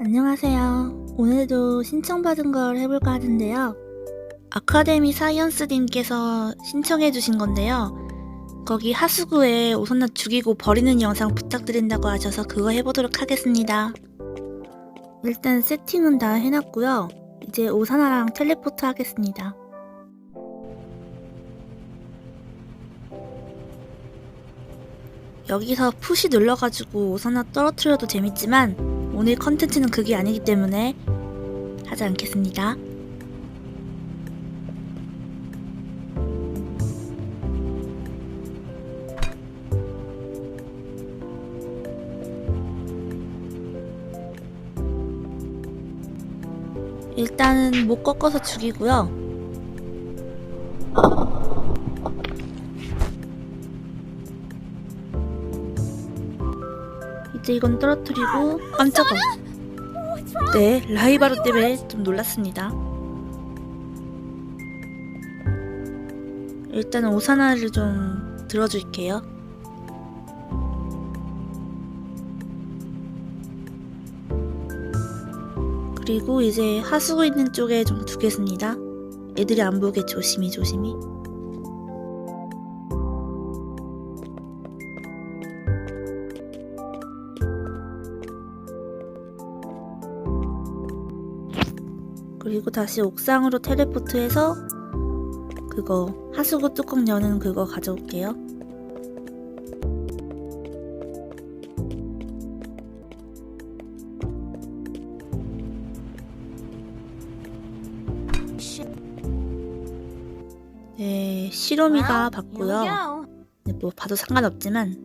안녕하세요. 오늘도 신청받은 걸 해볼까 하는데요. 아카데미 사이언스님께서 신청해주신 건데요. 거기 하수구에 오선나 죽이고 버리는 영상 부탁드린다고 하셔서 그거 해보도록 하겠습니다. 일단 세팅은 다 해놨고요. 이제 오사나랑 텔레포트 하겠습니다. 여기서 푸시 눌러가지고 오사나 떨어뜨려도 재밌지만 오늘 컨텐츠는 그게 아니기 때문에 하지 않겠습니다. 일단은 목 꺾어서 죽이고요. 이제 이건 떨어뜨리고 깜짝아. 네, 라이바로 때문에 좀 놀랐습니다. 일단 오사나를 좀 들어줄게요. 그리고 이제 하수구 있는 쪽에 좀 두겠습니다. 애들이 안 보게 조심히 조심히. 그리고 다시 옥상으로 텔레포트해서 그거 하수구 뚜껑 여는 그거 가져올게요. 네, 시로미가 받고요. 네, 뭐 봐도 상관없지만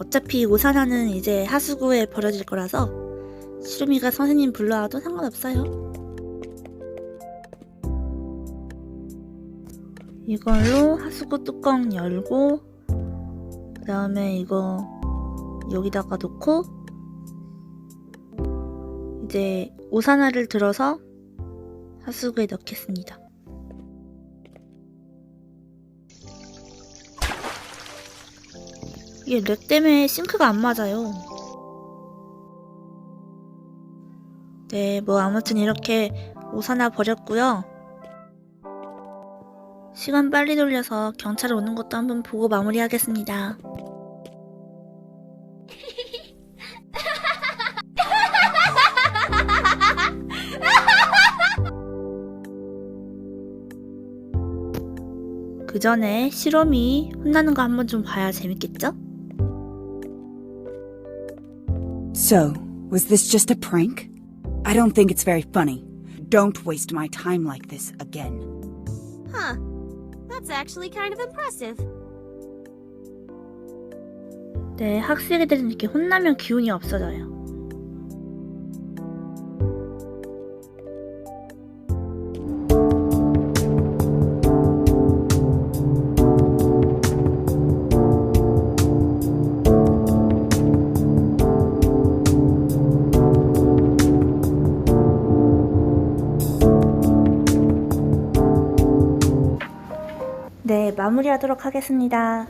어차피 오사나는 이제 하수구에 버려질 거라서 시루미가 선생님 불러와도 상관없어요. 이걸로 하수구 뚜껑 열고 그 다음에 이거 여기다가 놓고 이제 오사나를 들어서 하수구에 넣겠습니다. 이게 렉 때문에 싱크가 안 맞아요. 네, 뭐 아무튼 이렇게 오사나 버렸고요. 시간 빨리 돌려서 경찰 오는 것도 한번 보고 마무리하겠습니다. 그 전에 실험이 혼나는 거 한번 좀 봐야 재밌겠죠? So, was this just a prank? I don't think it's very funny. Don't waste my time like this again. Huh. That's actually kind of impressive. 네, 학생애들은 이렇게 혼나면 기운이 없어져요. 마무리하도록 하겠습니다.